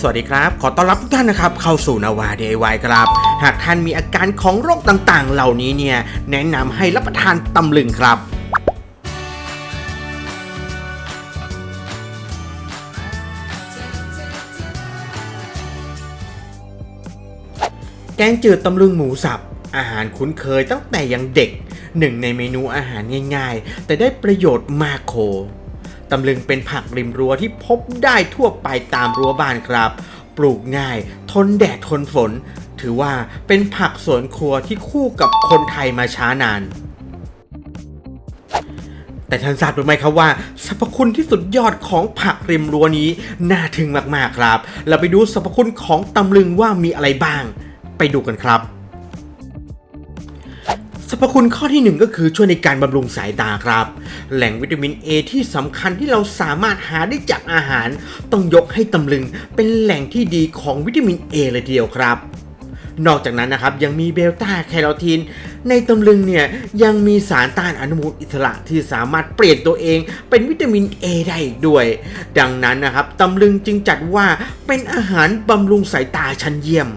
สวัสดีครับ ขอต้อนรับทุกท่านนะครับ เข้าสู่นาวา DIY ครับ หากท่านมีอาการของโรคต่างๆ เหล่านี้เนี่ย แนะนำให้รับประทานตำลึงครับแกงจืดตำลึงหมูสับ อาหารคุ้นเคยตั้งแต่ยังเด็ก หนึ่งในเมนูอาหารง่ายๆ แต่ได้ประโยชน์มากโค ตำลึงเป็นผักริมรั้วที่พบได้ทั่วไปตามรั้วบ้านครับ ปลูกง่าย ทนแดดทนฝน ถือว่าเป็นผักสวนครัวที่คู่กับคนไทยมาช้านาน แต่ท่านทราบหรือไม่ครับว่าสรรพคุณที่สุดยอดของผักริมรั้วนี้น่าทึ่งมากๆครับ เราไปดูสรรพคุณของตำลึงว่ามีอะไรบ้าง ไปดูกันครับ สรรพคุณข้อที่หนึ่งก็คือช่วยในการบำรุงสายตาครับ แหล่งวิตามิน A ที่สำคัญที่เราสามารถหาได้จากอาหาร ต้องยกให้ตำลึงเป็นแหล่งที่ดีของวิตามิน A เลยทีเดียวครับ นอกจากนั้นนะครับยังมีเบลต้าแคโรทีน ในตำลึงเนี่ยยังมีสารต้านอนุมูลอิสระที่สามารถเปลี่ยนตัวเองเป็นวิตามิน A ได้อีกด้วย ดังนั้นนะครับตำลึงจึงจัดว่าเป็นอาหารบำรุงสายตาชั้นเยี่ยม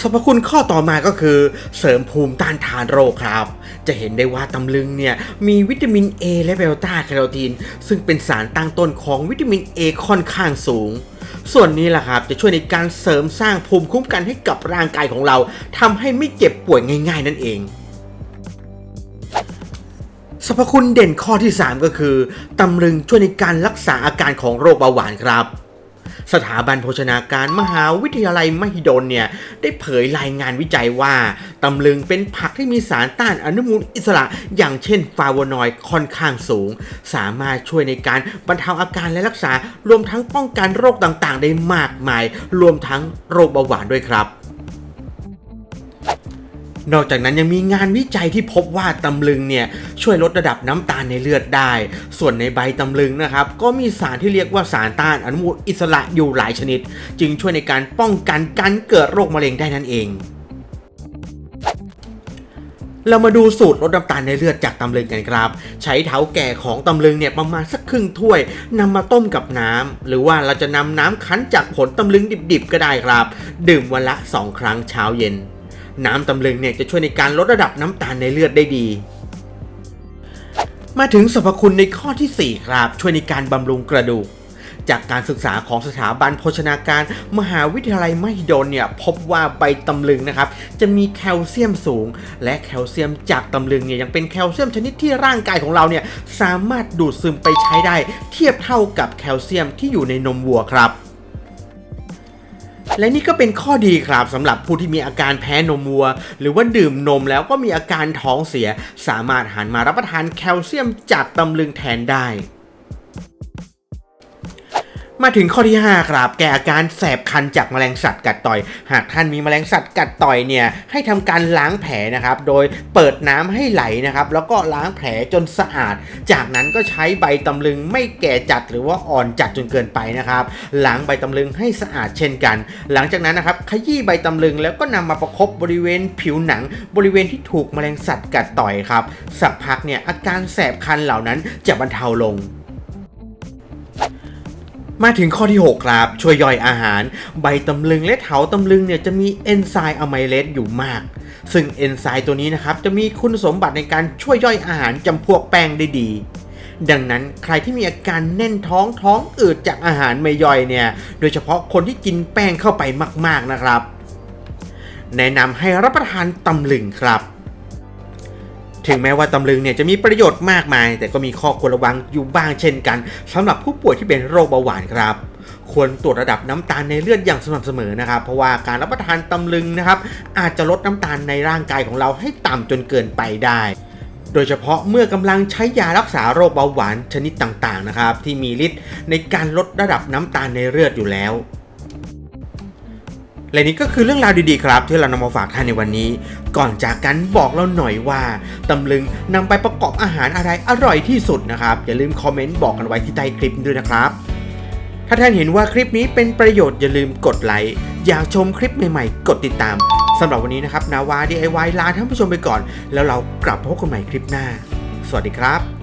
สรรพคุณข้อต่อมาก็คือ เสริมภูมิต้านทานโรคครับ จะเห็นได้ว่าตำลึงเนี่ยมีวิตามิน A และเบลต้าแคโรทีน ซึ่งเป็นสารตั้งต้นของวิตามิน A ค่อนข้างสูง ส่วนนี้แหละครับจะช่วยในการเสริมสร้างภูมิคุ้มกันให้กับร่างกายของเราทำให้ไม่เจ็บป่วยง่าย ๆ นั่นเองสรรพคุณเด่นข้อที่ 3 ก็คือตำลึงช่วยในการรักษาอาการของโรคเบาหวานครับ สถาบันโภชนาการมหาวิทยาลัยมหิดลเนี่ยได้เผยรายงานวิจัยว่าตำลึงเป็นผักที่มีสารต้านอนุมูลอิสระ อย่างเช่นฟลาโวนอยค่อนข้างสูง สามารถช่วยในการบรรเทาอาการและรักษารวมทั้งป้องกันโรคต่างๆ ได้มากมาย รวมทั้งโรคเบาหวานด้วยครับ นอกจากนั้นยังมีงานวิจัยที่พบว่าตำลึงเนี่ยช่วยลดระดับน้ำตาลในเลือดได้ ส่วนในใบตำลึงนะครับก็มีสารที่เรียกว่าสารต้านอนุมูลอิสระอยู่หลายชนิด จึงช่วยในการป้องกันการเกิดโรคมะเร็งได้นั่นเองเรามาดูสูตรลดน้ำตาลในเลือดจากตำลึงกันครับ ใช้เท้าแก่ของตำลึงเนี่ยประมาณสักครึ่งถ้วยนำมาต้มกับน้ำหรือว่าเราจะนำน้ำคั้นจากผลตำลึงดิบๆก็ได้ครับ ดื่มวันละ 2 ครั้งเช้าเย็น น้ำตำลึงเนี่ยจะช่วยในการลดระดับน้ำตาลในเลือดได้ดี มาถึงสรรพคุณในข้อทีสี่ 4 ครับ ช่วยในการบำรุงกระดูก จากการศึกษาของสถาบันโภชนาการ มหาวิทยาลัยมหิดลเนี่ยพบว่าใบตำลึงนะครับ จะมีแคลเซียมสูง และแคลเซียมจากตำลึงเนี่ยยังเป็นแคลเซียมชนิดที่ร่างกายของเราเนี่ยสามารถดูดซึมไปใช้ได้ เทียบเท่ากับแคลเซียมที่อยู่ในนมวัวครับ และนี่ก็เป็นข้อดีครับสำหรับผู้ที่มีอาการแพ้นมวัว หรือว่าดื่มนมแล้วก็มีอาการท้องเสีย สามารถหันมารับประทานแคลเซียมจากตำลึงแทนได้ มาถึงข้อที่ 5 ครับ แก้อาการแสบคันจากแมลงสัตว์กัดต่อย หากท่านมีแมลงสัตว์กัดต่อยเนี่ยให้ทำการล้างแผลนะครับ โดยเปิดน้ำให้ไหลนะครับ แล้วก็ล้างแผลจนสะอาด จากนั้นก็ใช้ใบตำลึงไม่แก่จัดหรือว่าอ่อนจัดจนเกินไปนะครับ ล้างใบตำลึงให้สะอาดเช่นกัน หลังจากนั้นนะครับขยี้ใบตำลึงแล้วก็นำมาประคบบริเวณผิวหนัง บริเวณที่ถูกแมลงสัตว์กัดต่อยครับ สักพักเนี่ยอาการแสบคันเหล่านั้นจะบรรเทาลง มาถึงข้อที่ 6 ครับ ช่วยย่อยอาหาร ใบตำลึงและเถาตำลึงเนี่ยจะมีเอนไซม์อะไมเลสอยู่มาก ซึ่งเอนไซม์ตัวนี้นะครับ จะมีคุณสมบัติในการช่วยย่อยอาหารจำพวกแป้งได้ดี ดังนั้นใครที่มีอาการแน่นท้องท้องอืดจากอาหารไม่ย่อยเนี่ย โดยเฉพาะคนที่กินแป้งเข้าไปมาก ๆนะครับ แนะนำให้รับประทานตำลึงครับ ถึงแม้ว่าตำลึงเนี่ยจะมีประโยชน์มากมาย แต่ก็มีข้อควรระวังอยู่บ้างเช่นกันสำหรับผู้ป่วยที่เป็นโรคเบาหวานครับควรตรวจระดับน้ำตาลในเลือดอย่างสม่ำเสมอนะครับ เพราะว่าการรับประทานตำลึงนะครับ อาจจะลดน้ำตาลในร่างกายของเราให้ต่ำจนเกินไปได้ โดยเฉพาะเมื่อกำลังใช้ยารักษาโรคเบาหวานชนิดต่างๆนะครับ ที่มีฤทธิ์ในการลดระดับน้ำตาลในเลือดอยู่แล้ว และนี่ก็คือเรื่องราวดีๆครับ ที่เรานำมาฝากท่านในวันนี้ ก่อนจากกันบอกเราหน่อยว่าตำลึงนำไปประกอบอาหารอะไรอร่อยที่สุดนะครับ อย่าลืมคอมเมนต์บอกกันไว้ที่ใต้คลิปด้วยนะครับ ถ้าท่านเห็นว่าคลิปนี้เป็นประโยชน์อย่าลืมกดไลค์อยากชมคลิปใหม่ๆ กดติดตามสำหรับวันนี้นะครับนาวา DIY ลาท่านผู้ชมไปก่อน แล้วเรากลับพบกันใหม่คลิปหน้า สวัสดีครับ